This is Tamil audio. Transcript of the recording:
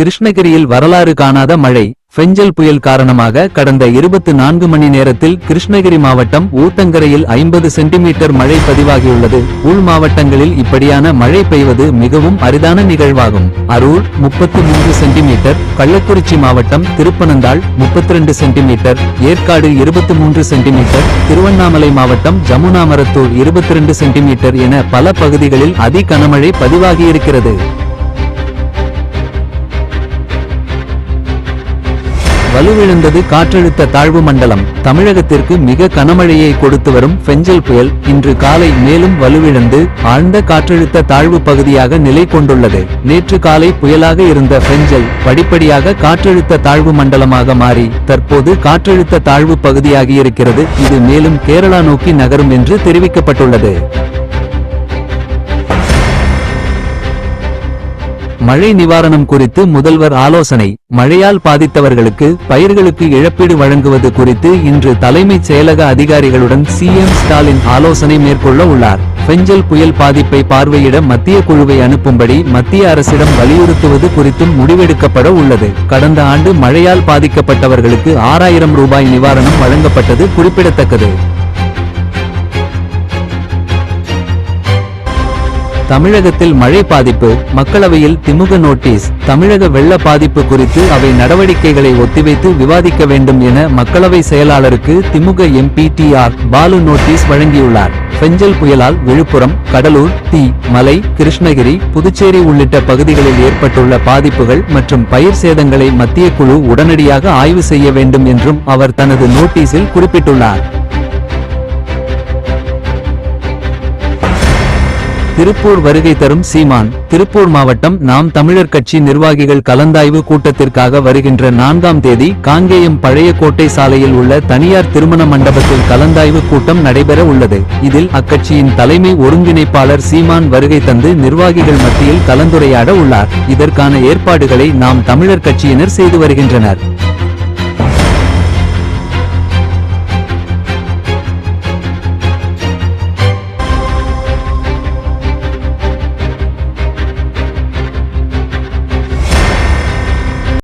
கிருஷ்ணகிரியில் வரலாறு காணாத மழை ஃபெஞ்சல் புயல் காரணமாக கடந்த இருபத்து நான்கு மணி நேரத்தில் கிருஷ்ணகிரி மாவட்டம் ஊத்தங்கரையில் ஐம்பது சென்டிமீட்டர் மழை பதிவாகியுள்ளது. உள் மாவட்டங்களில் இப்படியான மழை பெய்வது மிகவும் அரிதான நிகழ்வாகும். அரூர் முப்பத்து மூன்று சென்டிமீட்டர் கள்ளக்குறிச்சி மாவட்டம் திருப்பனந்தாள் முப்பத்தி ரெண்டு சென்டிமீட்டர் ஏற்காடு இருபத்தி மூன்று சென்டிமீட்டர் திருவண்ணாமலை மாவட்டம் ஜமுனாமரத்தூர் இருபத்தி ரெண்டு சென்டிமீட்டர் என பல பகுதிகளில் அதி கனமழை பதிவாகியிருக்கிறது. வலுவிழந்தது காற்றழுத்த தாழ்வு மண்டலம். தமிழகத்திற்கு மிக கனமழையை கொடுத்து வரும் பெஞ்சல் புயல் இன்று காலை மேலும் வலுவிழந்து ஆழ்ந்த காற்றழுத்த தாழ்வு பகுதியாக நிலை கொண்டுள்ளது. நேற்று காலை புயலாக இருந்த பெஞ்சல் படிப்படியாக காற்றழுத்த தாழ்வு மண்டலமாக மாறி தற்போது காற்றழுத்த தாழ்வு பகுதியாகியிருக்கிறது. இது மேலும் கேரளா நோக்கி நகரும் என்று தெரிவிக்கப்பட்டுள்ளது. மழை நிவாரணம் குறித்து முதல்வர் ஆலோசனை. மழையால் பாதித்தவர்களுக்கு பயிர்களுக்கு இழப்பீடு வழங்குவது குறித்து இன்று தலைமைச் செயலக அதிகாரிகளுடன் சிஎம் ஸ்டாலின் ஆலோசனை மேற்கொள்ள உள்ளார். பெஞ்சல் புயல் பாதிப்பை பார்வையிட மத்திய குழுவை அனுப்பும்படி மத்திய அரசிடம் வலியுறுத்துவது குறித்தும் முடிவெடுக்கப்பட உள்ளது. கடந்த ஆண்டு மழையால் பாதிக்கப்பட்டவர்களுக்கு ஆறாயிரம் ரூபாய் நிவாரணம் வழங்கப்பட்டது குறிப்பிடத்தக்கது. தமிழகத்தில் மழை பாதிப்பு மக்களவையில் திமுக நோட்டீஸ் தமிழக வெள்ள பாதிப்பு குறித்து அவை நடவடிக்கைகளை ஒத்திவைத்து விவாதிக்க வேண்டும் என மக்களவை செயலாளருக்கு DMK MP T R Baalu notice வழங்கியுள்ளார். பெஞ்சல் புயலால் விழுப்புரம் கடலூர் தீ மலை கிருஷ்ணகிரி புதுச்சேரி உள்ளிட்ட பகுதிகளில் ஏற்பட்டுள்ள பாதிப்புகள் மற்றும் பயிர் சேதங்களை மத்திய குழு உடனடியாக ஆய்வு செய்ய வேண்டும் என்றும் அவர் தனது நோட்டீஸில் குறிப்பிட்டுள்ளார். திருப்பூர் வருகை தரும் சீமான். திருப்பூர் மாவட்டம் நாம் தமிழர் கட்சி நிர்வாகிகள் கலந்தாய்வு கூட்டத்திற்காக வருகின்ற நான்காம் தேதி காங்கேயம் பழைய கோட்டை சாலையில் உள்ள தனியார் திருமண மண்டபத்தில் கலந்தாய்வு கூட்டம் நடைபெற உள்ளது. இதில் அக்கட்சியின் தலைமை ஒருங்கிணைப்பாளர் சீமான் வருகை தந்து நிர்வாகிகள் மத்தியில் கலந்துரையாட உள்ளார். இதற்கான ஏற்பாடுகளை நாம் தமிழர் கட்சியினர் செய்து வருகின்றனர்.